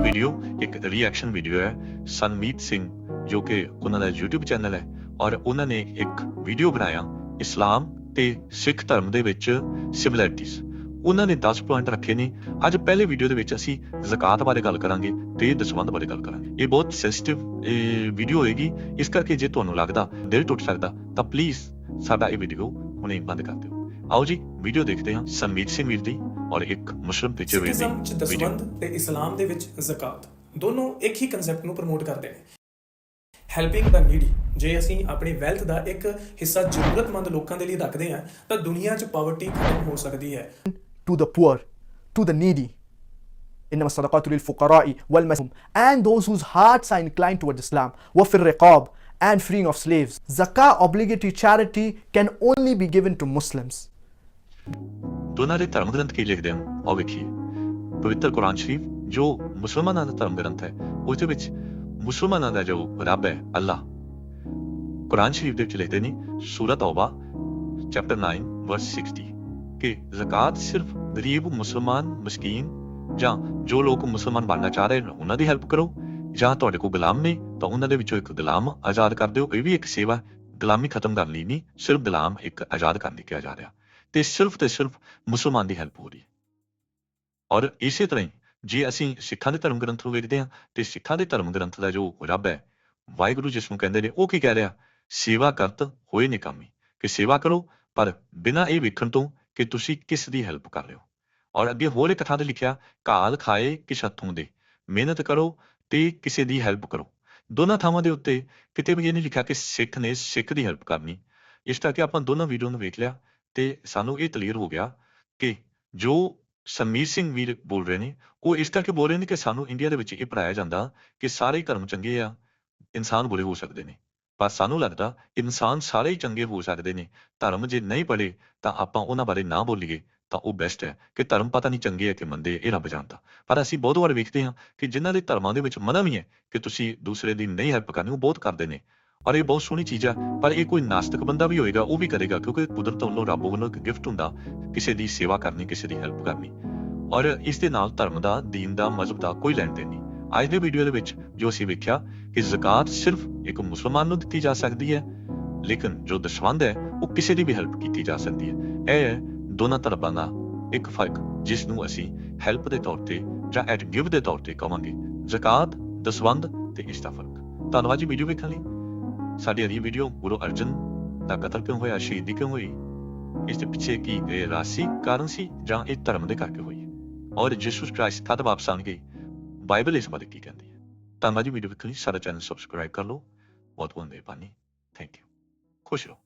ਇਹ ਵੀਡੀਓ ਇੱਕ reaction video ਹੈ ਸਨਮੀਤ ਸਿੰਘ ਜੋ ਕਿ ਉਹਨਾਂ ਦਾ YouTube ਚੈਨਲ ਹੈ ਔਰ ਉਹਨਾਂ ਨੇ ਇੱਕ ਵੀਡੀਓ ਬਣਾਇਆ ਇਸਲਾਮ ਤੇ ਸਿੱਖ ਧਰਮ ਦੇ ਵਿੱਚ ਸਿਮਿਲੈਰਿਟੀਜ਼ ਉਹਨਾਂ ਨੇ 10 ਪੁਆਇੰਟ ਰੱਖੇ ਨੇ। ਅੱਜ ਪਹਿਲੇ ਵੀਡੀਓ ਦੇ ਵਿੱਚ ਅਸੀਂ ਜ਼ਕਾਤ ਬਾਰੇ ਗੱਲ ਕਰਾਂਗੇ ਤੇ ਦਸਵੰਧ ਬਾਰੇ ਗੱਲ ਕਰਾਂਗੇ। ਇਹ ਬਹੁਤ ਸੈਂਸਿਟਿਵ ਵੀਡੀਓ ਹੋਏਗੀ। ਇਸ ਕਰਕੇ ਜੇ ਤੁਹਾਨੂੰ ਲੱਗਦਾ, ਦਿਲ ਟੁੱਟ ਸਕਦਾ, ਤਾਂ ਪਲੀਜ਼ ਸਾਡਾ ਇਹ ਵੀਡੀਓ ਹੁਣੇ ਬੰਦ ਕਰ ਦਿਓ। ਆਓ ਜੀ ਵੀਡੀਓ ਦੇਖਦੇ ਹਾਂ ਸੰਮੀਤ ਸਿੰਘ ਵੀਰ ਦੀ ਔਰ ਇੱਕ ਮੁਸਲਮ ਟੀਚਰ ਵੀਰ ਸਿੱਖੀਜ਼ਮ ਚ ਦੀ ਵੀਡੀਓ ਦਸਵੰਧ ਤੇ ਇਸਲਾਮ ਦੇ ਵਿੱਚ ਜ਼ਕਾਤ ਦੋਨੋਂ ਇੱਕ ਹੀ ਕਨਸੈਪਟ ਨੂੰ ਪ੍ਰਮੋਟ ਕਰਦੇ ਨੇ ਹੈਲਪਿੰਗ ਦਾ ਨੀਡੀ ਜੇ ਅਸੀਂ ਆਪਣੀ ਵੈਲਥ ਦਾ ਇੱਕ ਹਿੱਸਾ ਜ਼ਰੂਰਤਮੰਦ ਲੋਕਾਂ ਦੇ ਲਈ ਰੱਖਦੇ ਹਾਂ ਤਾਂ ਦੁਨੀਆ 'ਚ ਪਾਵਰਟੀ ਖਤਮ ਹੋ ਸਕਦੀ ਹੈ to the poor, to the needy. إنما الصدقات للفقراء والمسلمين and those whose hearts are inclined towards Islam وفي الرقاب and freeing of slaves. Zakah obligatory charity can only be given to Muslims. ਦੋਨਾਂ ਦੇ ਧਰਮ ਗ੍ਰੰਥ ਕੀ ਲਿਖਦੇ ਹਨ ਉਹ ਵੇਖੀਏ ਪਵਿੱਤਰ ਕੁਰਾਨ ਸ਼ਰੀਫ ਜੋ ਮੁਸਲਮਾਨਾਂ ਦਾ ਧਰਮ ਗ੍ਰੰਥ ਹੈ ਉਸ ਦੇ ਵਿੱਚ ਮੁਸਲਮਾਨਾਂ ਦਾ ਜੋ ਰੱਬ ਹੈ ਅੱਲਾਹ ਕੁਰਾਨ ਸ਼ਰੀਫ ਦੇ ਵਿੱਚ ਲਿਖਦੇ ਨੇ ਸੂਰਤ ਤੌਬਾ ਚੈਪਟਰ 9 ਵਰਸ 60 ਕਿ ਜ਼ਕਾਤ ਸਿਰਫ ਗਰੀਬ ਮੁਸਲਮਾਨ ਮਸਕੀਨ ਜਾਂ ਜੋ ਲੋਕ ਮੁਸਲਮਾਨ ਬਣਨਾ ਚਾਹ ਰਹੇ ਨੇ ਉਹਨਾਂ ਦੀ ਹੈਲਪ ਕਰੋ ਜਾਂ ਤੁਹਾਡੇ ਕੋਲ ਗੁਲਾਮ ਨੇ ਤਾਂ ਉਹਨਾਂ ਦੇ ਵਿੱਚੋਂ ਇੱਕ ਗੁਲਾਮ ਆਜ਼ਾਦ ਕਰ ਦਿਓ ਇਹ ਵੀ ਇੱਕ ਸੇਵਾ ਗੁਲਾਮੀ ਖਤਮ ਕਰਨ ਲਈ ਨਹੀਂ ਸਿਰਫ ਗੁਲਾਮ ਇੱਕ ਆਜ਼ਾਦ ਕਰਨ ਲਈ ਕਿਹਾ ਜਾ ਰਿਹਾ ਤੇ ਸਿਰਫ ਤੇ ਸਿਰਫ ਮੁਸਲਮਾਨ ਦੀ ਹੈਲਪ ਹੋ ਰਹੀ ਹੈ। ਔਰ ਇਸੇ ਤਰ੍ਹਾਂ ਹੀ ਜੇ ਅਸੀਂ ਸਿੱਖਾਂ ਦੇ ਧਰਮ ਗ੍ਰੰਥ ਨੂੰ ਵੇਖਦੇ ਹਾਂ, ਤੇ ਸਿੱਖਾਂ ਦੇ ਧਰਮ ਗ੍ਰੰਥ ਦਾ ਜੋ ਰੱਬ ਹੈ, ਵਾਹਿਗੁਰੂ ਜਿਸ ਨੂੰ ਕਹਿੰਦੇ ਨੇ, ਉਹ ਕੀ ਕਹਿ ਰਿਹਾ? ਸੇਵਾ ਕਰਤ ਹੋਏ ਨਿਕਾਮੀ ਕਿ ਸੇਵਾ ਕਰੋ, ਪਰ ਬਿਨਾਂ ਇਹ ਵੇਖਣ ਤੋਂ ਕਿ ਤੁਸੀਂ ਕਿਸ ਦੀ ਹੈਲਪ ਕਰ ਰਹੇ ਹੋ। ਔਰ ਅੱਗੇ ਹੋਰ ਇੱਕ ਥਾਂ ਤੇ ਲਿਖਿਆ ਕਾਲ ਖਾਏ ਕਿਸ ਹੱਥੋਂ ਦੇ। ਮਿਹਨਤ ਕਰੋ ਤੇ ਕਿਸੇ ਦੀ ਹੈਲਪ ਕਰੋ। ਦੋਨਾਂ ਥਾਵਾਂ ਦੇ ਉੱਤੇ ਕਿਤੇ ਵੀ ਇਹ ਨਹੀਂ ਲਿਖਿਆ ਕਿ ਸਿੱਖ ਨੇ ਸਿੱਖ ਦੀ ਹੈਲਪ ਕਰਨੀ। ਇਸ ਕਰਕੇ ਆਪਾਂ ਦੋਨਾਂ ਵੀਡੀਓ ਨੂੰ ਵੇਖ ਲਿਆ। ਤੇ ਸਾਨੂੰ ਇਹ ਕਲੀਅਰ ਹੋ ਗਿਆ ਕਿ ਜੋ ਸਮੀਰ ਸਿੰਘ ਵੀਰ ਬੋਲ ਰਹੇ ਨੇ, ਉਹ ਇਸ ਕਰਕੇ ਬੋਲ ਰਹੇ ਨੇ ਕਿ ਸਾਨੂੰ ਇੰਡੀਆ ਦੇ ਵਿੱਚ ਇਹ ਪੜਾਇਆ ਜਾਂਦਾ ਕਿ ਸਾਰੇ ਧਰਮ ਚੰਗੇ ਆ, ਇਨਸਾਨ ਬੁਰੇ ਹੋ ਸਕਦੇ ਨੇ। ਪਰ ਸਾਨੂੰ ਲੱਗਦਾ ਇਨਸਾਨ ਸਾਰੇ ਹੀ ਚੰਗੇ ਹੋ ਸਕਦੇ ਨੇ। ਧਰਮ ਜੇ ਨਹੀਂ ਪੜੇ ਤਾਂ ਆਪਾਂ ਉਹਨਾਂ ਬਾਰੇ ਨਾ ਬੋਲੀਏ ਤਾਂ ਉਹ ਬੈਸਟ ਹੈ ਕਿ ਧਰਮ ਪਤਾ ਨਹੀਂ ਚੰਗੇ ਹੈ ਕਿ ਮੰਦੇ ਇਹ ਰੱਬ ਜਾਣਦਾ। ਪਰ ਅਸੀਂ ਬਹੁਤ ਵਾਰ ਵੇਖਦੇ ਹਾਂ ਕਿ ਜਿਨ੍ਹਾਂ ਦੇ ਧਰਮਾਂ ਦੇ ਵਿੱਚ ਮਨਾ ਵੀ ਹੈ ਕਿ ਤੁਸੀਂ ਦੂਸਰੇ ਦੀ ਨਹੀਂ ਹੈਲਪ ਕਰਨੀ, ਉਹ ਬਹੁਤ ਕਰਦੇ ਨੇ। ਔਰ ਇਹ ਬਹੁਤ ਸੋਹਣੀ ਚੀਜ਼ ਆ, ਪਰ ਇਹ ਕੋਈ ਨਾਸਤਿਕ ਬੰਦਾ ਵੀ ਹੋਏਗਾ, ਉਹ ਵੀ ਕਰੇਗਾ, ਕਿਉਂਕਿ ਕੁਦਰਤ ਵੱਲੋਂ ਰੱਬ ਵੱਲੋਂ ਇੱਕ ਗਿਫਟ ਹੁੰਦਾ, ਕਿਸੇ ਦੀ ਸੇਵਾ ਕਰਨੀ, ਕਿਸੇ ਦੀ ਹੈਲਪ ਕਰਨੀ। ਔਰ ਇਸ ਦੇ ਨਾਲ ਧਰਮ ਦਾ, ਦੀਨ ਦਾ, ਮਜ਼ਹਬ ਦਾ ਕੋਈ ਲੈਣ ਦੇਣ ਨਹੀਂ। ਅੱਜ ਦੇ ਵੀਡੀਓ ਦੇ ਵਿੱਚ ਜੋ ਅਸੀਂ ਵੇਖਿਆ ਕਿ ਜ਼ਕਾਤ ਸਿਰਫ ਇੱਕ ਮੁਸਲਮਾਨ ਨੂੰ ਦਿੱਤੀ ਜਾ ਸਕਦੀ ਹੈ, ਲੇਕਿਨ ਜੋ ਦਸ਼ਵੰਦ ਹੈ, ਉਹ ਕਿਸੇ ਦੀ ਵੀ ਹੈਲਪ ਕੀਤੀ ਜਾ ਸਕਦੀ ਹੈ। ਇਹ ਹੈ ਦੋਨਾਂ ਧਰਮਾਂ ਦਾ ਇੱਕ ਫ਼ਰਕ, ਜਿਸ ਨੂੰ ਅਸੀਂ ਹੈਲਪ ਦੇ ਤੌਰ ਤੇ ਜਾਂ ਐਟ ਗਿਵ ਦੇ ਤੌਰ ਤੇ ਕਹਾਂਗੇ ਜ਼ਕਾਤ ਦਸਵੰਦ ਤੇ ਇਸ ਦਾ ਫ਼ਰਕ। ਧੰਨਵਾਦ ਜੀ ਵੀਡੀਓ ਵੇਖਣ ਲਈ। ਸਾਡੀ ਅਗਲੀ ਵੀਡੀਓ ਗੁਰੂ ਅਰਜਨ ਦਾ ਕਤਲ ਕਿਉਂ ਹੋਇਆ, ਸ਼ਹੀਦੀ ਕਿਉਂ ਹੋਈ? ਇਸ ਦੇ ਪਿੱਛੇ ਕੀ ਇਹ ਰਾਸੀ ਕਾਰਨ ਸੀ, ਜਾਂ ਇਹ ਧਰਮ ਦੇ ਕਰਕੇ ਹੋਈ? ਔਰ ਯਿਸੂ ਕ੍ਰਾਈਸਟ ਕਦ ਵਾਪਸ ਆਣਗੇ, ਬਾਈਬਲ ਇਸ ਬਾਰੇ ਕੀ ਕਹਿੰਦੀ ਹੈ? ਧੰਨਵਾਦ ਜੀ, ਵੀਡੀਓ ਵੇਖਣ ਲਈ ਸਾਡਾ ਚੈਨਲ ਸਬਸਕ੍ਰਾਈਬ ਕਰ ਲਓ। ਬਹੁਤ ਬਹੁਤ ਮਿਹਰਬਾਨੀ। ਥੈਂਕ ਯੂ ਖੁਸ਼ ਰਹੋ।